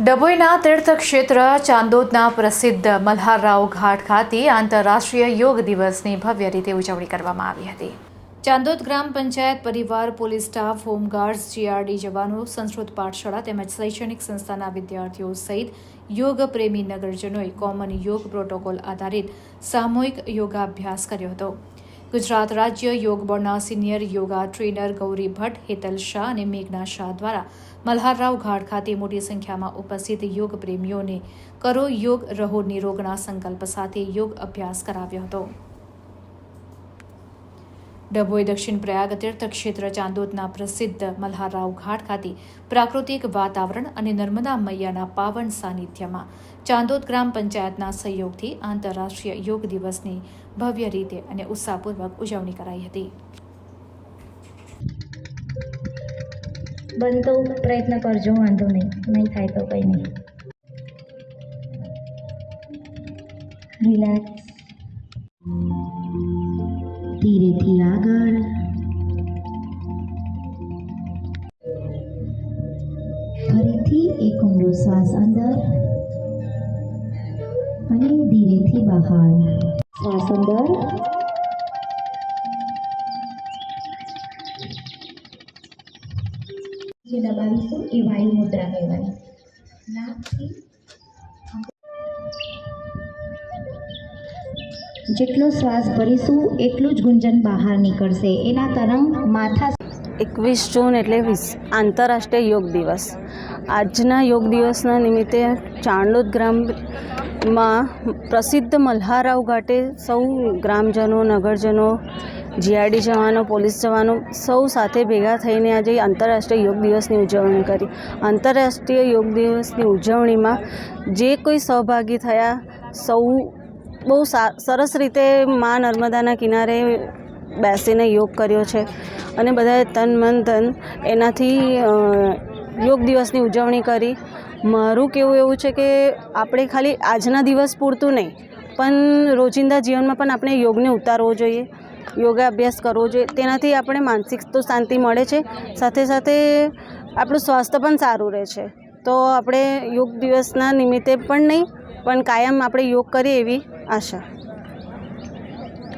ડભોઈના તીર્થક્ષેત્ર ચાંદોદના પ્રસિદ્ધ મલ્હારરાવ ઘાટ ખાતે આંતરરાષ્ટ્રીય યોગ દિવસની ભવ્ય રીતે ઉજવણી કરવામાં આવી હતી. ચાંદોદ ગ્રામ પંચાયત પરિવાર, પોલીસ સ્ટાફ, હોમગાર્ડ્સ, જીઆરડી જવાનો, સંસ્કૃત પાઠશાળા તેમજ શૈક્ષણિક સંસ્થાના વિદ્યાર્થીઓ સહિત યોગ પ્રેમી નગરજનોએ કોમન યોગ પ્રોટોકોલ આધારિત સામૂહિક યોગાભ્યાસ કર્યો હતો. ગુજરાત રાજ્ય યોગ બોર્ડના senior yoga trainer Gauri Bhatt, Hetal Shah અને મેઘના શાહ દ્વારા મલ્હારરાવ ઘાટ ખાતે મોટી સંખ્યામાં ઉપસ્થિત યોગ પ્રેમીઓને કરો યોગ, રહો નિરોગના સંકલ્પ સાથે યોગ અભ્યાસ કરાવ્યો હતો. ડભોઈ દક્ષિણ પ્રયાગ તીર્થક્ષેત્ર ચાંદોદના પ્રસિદ્ધ મલ્હારરાવ ઘાટ ખાતે પ્રાકૃતિક વાતાવરણ અને નર્મદા મૈયાના પાવન સાનિધ્યમાં ચાંદોદ ગ્રામ પંચાયતના સહયોગથી આંતરરાષ્ટ્રીય યોગ દિવસની ભવ્ય રીતે અને ઉત્સાહપૂર્વક ઉજવણી કરાઈ હતી. બનતો પ્રયત્ન કરજો, વાંધો નહીં. નહીં થાય તો કંઈ નહીં. રિલેક્સ એક ઊંડો શ્વાસ અંદર અને ધીરેથી બહાર. શ્વાસ અંદર. એ વાયુ મુદ્રા જેટલો શ્વાસ ભરીશું, એટલું જ ગુંજન બહાર નીકળશે. એના તરંગ માથા એકવીસ જૂન એટલે વીસ, આંતરરાષ્ટ્રીય યોગ દિવસ. આજના યોગ દિવસના નિમિત્તે ચાણલોદ ગ્રામમાં પ્રસિદ્ધ મલ્હારાવ ઘાટે સૌ ગ્રામજનો, નગરજનો, જીઆરડી જવાનો, પોલીસ જવાનો સૌ સાથે ભેગા થઈને આજે આંતરરાષ્ટ્રીય યોગ દિવસની ઉજવણી કરી. આંતરરાષ્ટ્રીય યોગ દિવસની ઉજવણીમાં જે કોઈ સહભાગી થયા, સૌ બહુ સરસ રીતે મા નર્મદાના કિનારે બેસીને યોગ કર્યો છે. અને બધાએ તન મન ધન એનાથી યોગ દિવસની ઉજવણી કરી. મારું કેવું એવું છે કે આપણે ખાલી આજના દિવસ પૂરતું નહીં, પણ રોજિંદા જીવનમાં પણ આપણે યોગને ઉતારવો જોઈએ યોગાભ્યાસ કરવો જોઈએ. તેનાથી આપણે માનસિક તો શાંતિ મળે છે, સાથે સાથે આપણું સ્વાસ્થ્ય પણ સારું રહે છે. તો આપણે યોગ દિવસના નિમિત્તે પણ નહીં, પણ કાયમ આપણે યોગ કરીએ એવી આશા.